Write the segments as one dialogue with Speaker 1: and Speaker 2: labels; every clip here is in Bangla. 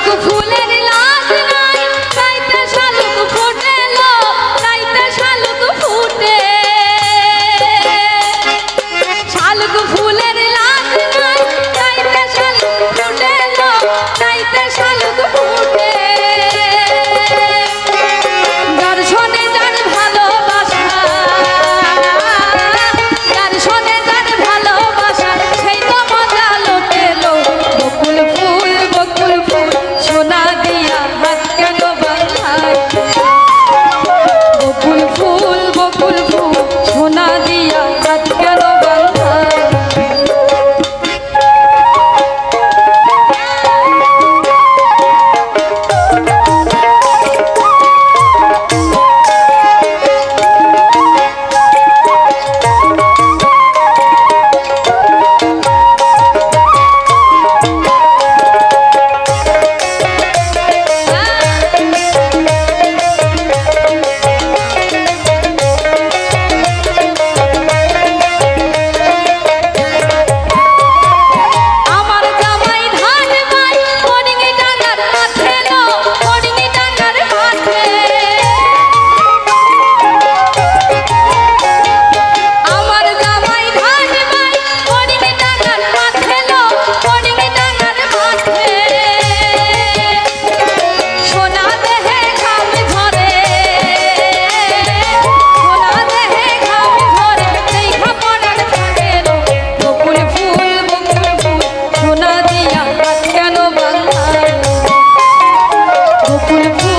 Speaker 1: Michael Cole. Thank you.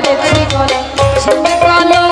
Speaker 1: করেছি গলায় সে গলায়